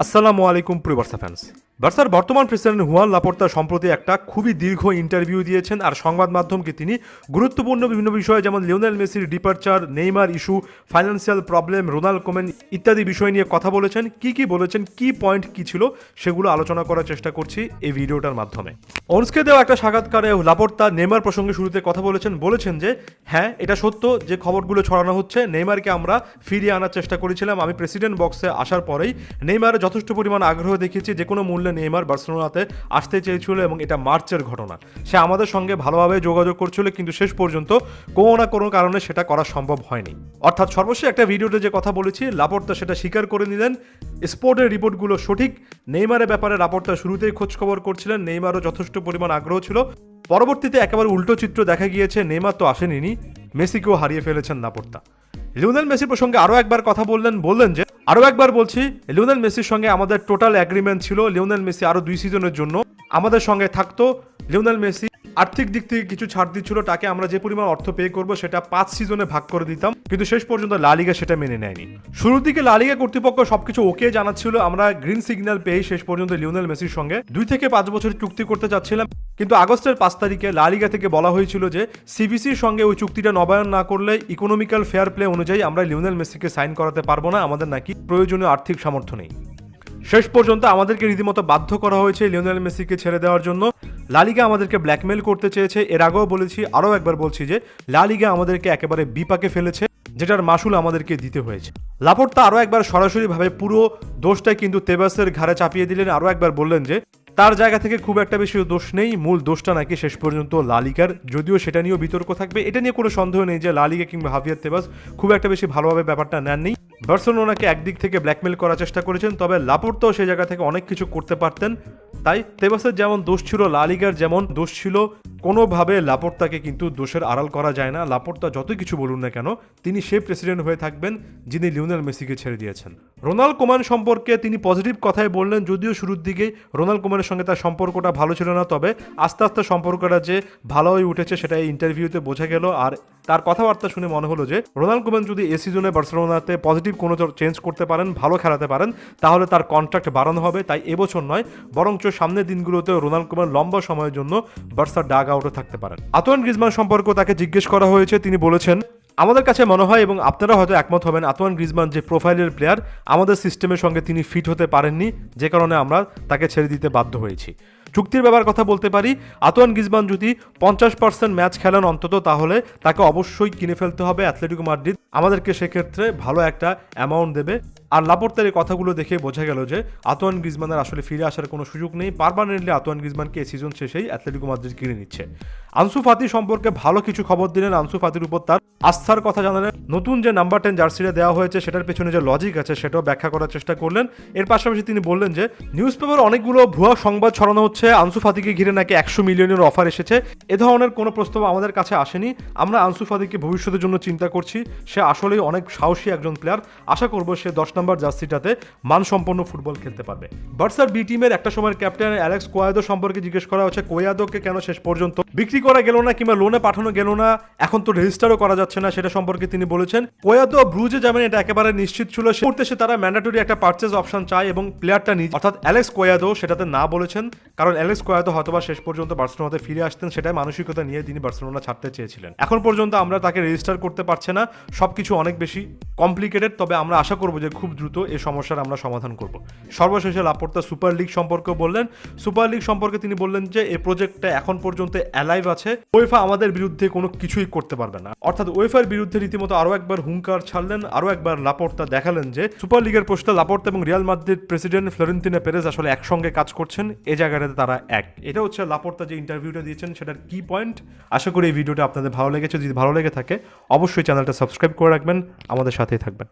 আসসালামু আলাইকুম প্রিয় বার্সা ফ্যান্স বার্সার বর্তমান প্রেসিডেন্ট হুয়ান লাপোর্তা সম্প্রতি একটা খুবই দীর্ঘ ইন্টারভিউ দিয়েছেন, আর সংবাদ মাধ্যমকে তিনি গুরুত্বপূর্ণ বিভিন্ন বিষয়, যেমন লিওনেল মেসির departure Neymar issue financial problem Ronald Koeman ইত্যাদি বিষয় নিয়ে কথা বলেছেন। কি কি বলেছেন? কি পয়েন্ট কি ছিল? সেগুলো আলোচনা করার চেষ্টা করছি এই ভিডিওটার মাধ্যমে। অনস্কে দেওয়া একটা সাক্ষাৎকারে লাপোর্তা নেইমার প্রসঙ্গে শুরুতে কথা বলেছেন বলেছেন যে হ্যাঁ এটা সত্য যে খবরগুলো ছড়ানো হচ্ছে, নেইমারকে আমরা ফিরিয়ে আনার চেষ্টা করেছিলাম। আমি প্রেসিডেন্ট বক্সে আসার পরেই নেইমার যথেষ্ট পরিমাণ আগ্রহ দেখিয়েছি, যে কোনো মূল্যে নেইমার, বার্সেলোনাতে আসতে চেয়েছিল এবং এটা মার্চের ঘটনা। সে আমাদের সঙ্গে ভালোভাবে যোগাযোগ করছিল, কিন্তু শেষ পর্যন্ত কোনো না কোনো কারণে সেটা করা সম্ভব হয়নি। অর্থাৎ সর্বশেষ একটা ভিডিওতে যে কথা বলেছি লাপোর্তা সেটা স্বীকার করে নিলেন। স্পোর্টের রিপোর্টগুলো সঠিক। নেইমারের ব্যাপারে লাপোর্তা শুরুতেই খোঁজ খবর করছিলেন। নেইমারও যথেষ্ট পরিমাণ আগ্রহ ছিল। পরবর্তীতে একেবারে উল্টো চিত্র দেখা গিয়েছে, নেইমার তো আসেনি। মেসিকেও হারিয়ে ফেলেছেন লাপোর্তা লিওনেল মেসি প্রসঙ্গে আরও একবার কথা বললেন বললেন যে আরও একবার বলছি, লিওনেল মেসির সঙ্গে আমাদের টোটাল অ্যাগ্রিমেন্ট ছিল লিওনেল মেসি আরও দুই সিজনের জন্য। আমাদের সঙ্গে থাকতো লিওনেল মেসি। আর্থিক দিক থেকে কিছু ছাড় দিচ্ছিল, তাকে আমরা যে পরিমাণ অর্থ পে করব সেটা পাঁচ সিজনে ভাগ করে দিতাম, কিন্তু শেষ পর্যন্ত লালিগা সেটা মেনে নেয়নি। শুরুর দিকে লালিগা কর্তৃপক্ষ সবকিছু ওকে জানাচ্ছিল, আমরা গ্রিন সিগন্যাল পেয়ে শেষ পর্যন্ত লিওনেল মেসির সঙ্গে দুই থেকে পাঁচ বছর চুক্তি করতে চাচ্ছিলাম। কিন্তু আগস্টের পাঁচ তারিখে লালিগা থেকে বলা হয়েছিল যে সিবিসির সঙ্গে ওই চুক্তিটা নবায়ন না করলে ইকোনমিক্যাল ফেয়ার প্লে অনুযায়ী আমরা লিওনেল মেসিকে সাইন করাতে পারব না, আমাদের নাকি প্রয়োজনীয় আর্থিক সামর্থ্য নেই। শেষ পর্যন্ত আমাদেরকে রীতিমতো বাধ্য করা হয়েছে লিওনেল মেসিকে ছেড়ে দেওয়ার জন্য। লালিগা আমাদেরকে ব্ল্যাকমেল করতে চেয়েছে, এর আগেও বলেছি, আরও একবার বলছি যে লালিগা আমাদেরকে একেবারে বিপাকে ফেলেছে, যেটার মাসুল আমাদেরকে দিতে হয়েছে। লাপোর্তা আরও একবার সরাসরিভাবে পুরো দোষটাই কিন্তু তেবাসের ঘাড়ে চাপিয়ে দিলেন, আরও একবার বললেন যে তার জায়গা থেকে খুব একটা বেশি দোষ নেই, মূল দোষটা নাকি শেষ পর্যন্ত লালিকার। যদিও সেটা নিয়েও বিতর্ক থাকবে, এটা নিয়ে কোনো সন্দেহ নেই যে লালিকা কিংবা হাফিয়ার তেবাস খুব একটা বেশি ভালোভাবে ব্যাপারটা নেননি। বার্সেলোনাকে একদিক থেকে ব্ল্যাকমেল করার চেষ্টা করেছেন, তবে লাপোর্তাও সেই জায়গা থেকে অনেক কিছু করতে পারতেন। তাই তেবাসের যেমন দোষ ছিল লালিগার যেমন দোষ ছিল, কোনোভাবে লাপোর্তাকে কিন্তু দোষের আড়াল করা যায় না। লাপোর্তা যতই কিছু বলুন না কেন, তিনি সে প্রেসিডেন্ট হয়ে থাকবেন যিনি লিওনেল মেসিকে ছেড়ে দিয়েছেন। রোনাল্ড কোমান সম্পর্কে তিনি পজিটিভ কথাই বললেন, যদিও শুরুর দিকে রোনাল্ড কোমানের সঙ্গে তার সম্পর্কটা ভালো ছিল না, তবে আস্তে আস্তে সম্পর্কটা যে ভালো হয়ে উঠেছে, সেটা এই ইন্টারভিউতে বোঝা গেল। আর তার কথাবার্তা শুনে মনে হলো যে, রোনাল্ড কোমান যদি এ সিজনে বার্সেলোনাতে পজিটিভ কোনো চেঞ্জ করতে পারেন, ভালো খেলাতে পারেন, তাহলে তার কন্ট্রাক্ট বাড়ানো হবে। তাই এবছর নয়, বরঞ্চ সামনের দিনগুলোতে রোনাল্ড কোমান লম্বা সময়ের জন্য বার্সার ডাগ আউটে থাকতে পারেন। আতোয়ান গ্রিজমান সম্পর্ক তাকে জিজ্ঞেস করা হয়েছে। তিনি বলেছেন, আমাদের কাছে মনে হয় এবং আপনারা হয়তো একমত হবেন, আতোয়ান গ্রিজমান যে প্রোফাইলের প্লেয়ার আমাদের সিস্টেমের সঙ্গে তিনি ফিট হতে পারেননি। যে কারণে আমরা তাকে ছেড়ে দিতে বাধ্য হয়েছি। চুক্তির ব্যাপার কথা বলতে পারি। আতোয়ান গ্রিজমান যদি পঞ্চাশ পার্সেন্ট ম্যাচ খেলেন অন্তত, তাহলে তাকে অবশ্যই কিনে ফেলতে হবে অ্যাথলেটিকো মাদ্রিদ। আমাদেরকে সেক্ষেত্রে ভালো একটা অ্যামাউন্ট দেবে। আর লাপোর্তের এই কথাগুলো দেখে বোঝা গেল যে আতোয়ান গ্রিজমানের আসলে ফিরে আসার কোনো সুযোগ নেই। পারমানেন্টলি আতোয়ান গ্রিজমানকে এই সিজন শেষেই অ্যাথলেটিকো মাদ্রিদ কিনে নিচ্ছে। আনসু ফাতি সম্পর্কে ভালো কিছু খবর দিলেন। আনসু ফাতির উপর তার আস্থার কথা জানালেন। নতুন যে নাম্বার টেন জার্সিটা দেওয়া হয়েছে, সেটার পেছনে যে লজিক আছে, সেটাও ব্যাখ্যা করার চেষ্টা করলেন। এর পাশাপাশি তিনি বললেন যে নিউজ পেপার অনেকগুলো ভুয়া সংবাদ ছড়ানো হচ্ছে। আনসু ফাতিকে ঘিরে নাকি একশো মিলিয়নের অফার এসেছে। এ ধরনের কোনো প্রস্তাব আমাদের কাছে আসেনি। আমরা আনসু ফাতিকে ভবিষ্যতের জন্য চিন্তা করছি। সে আসলেই অনেক সাহসী একজন প্লেয়ার আশা করব সে দশ নম্বর জার্সিটাতে মানসম্পন্ন ফুটবল খেলতে পারবে। বার্সার বি টিমের একটা সময়ের ক্যাপ্টেন অ্যালেক্স কোয়াদো সম্পর্কে জিজ্ঞেস করা হচ্ছে কোয়াদোকে কেন শেষ পর্যন্ত বিক্রি করা গেল না কিংবা লোনে পাঠানো গেল না? এখন তো রেজিস্টারও করা যাচ্ছে না সেটা সম্পর্কে তিনি বলেছেন। কোয়াদো ব্রুজে যাবেন, এটা একেবারে নিশ্চিত ছিল। সে মুহূর্তে সে তারা ম্যান্ডাটরি একটা পার্চেজ অপশন চায় এবং প্লেয়ারটা নিজ অর্থাৎ অ্যালেক্স কোয়াদো সেটাতে না বলেছেন, কারণ অ্যালেক্স কোয়াদো হয়তোবা শেষ পর্যন্ত বার্সেলোনাতে ফিরে আসতেন, সেটাই মানসিকতা নিয়ে তিনি বার্সেলোনা ছাড়তে চেয়েছিলেন। এখন পর্যন্ত আমরা তাকে রেজিস্টার করতে পারছে না, সবকিছু অনেক বেশি কমপ্লিকেটেড তবে আমরা আশা করব যে খুব দ্রুত এই সমস্যার আমরা সমাধান করব। সর্বশেষে লাপোর্তা সুপার লিগ সম্পর্কে বললেন। সুপার লিগ সম্পর্কে তিনি বললেন যে এই প্রজেক্টটা এখন পর্যন্ত অ্যালাইভ আছে ওয়েফা আমাদের বিরুদ্ধে কোনো কিছুই করতে পারবে না। অর্থাৎ ওয়েফার বিরুদ্ধে রীতিমতো আরও একবার হুঙ্কার ছাড়লেন, আরও একবার লাপোর্তা দেখালেন যে সুপার লিগের পোস্টে লাপোর্তা এবং Real Madrid president Florentino Perez আসলে একসঙ্গে কাজ করছেন, এ জায়গাটাতে তারা এক। এটা হচ্ছে লাপোর্তা যে ইন্টারভিউটা দিয়েছেন, সেটার কি পয়েন্ট? আশা করি এই ভিডিওটা আপনাদের ভালো লেগেছে। যদি ভালো লেগে থাকে, অবশ্যই চ্যানেলটা সাবস্ক্রাইব করে রাখবেন। আমাদের সাথেই থাকবেন।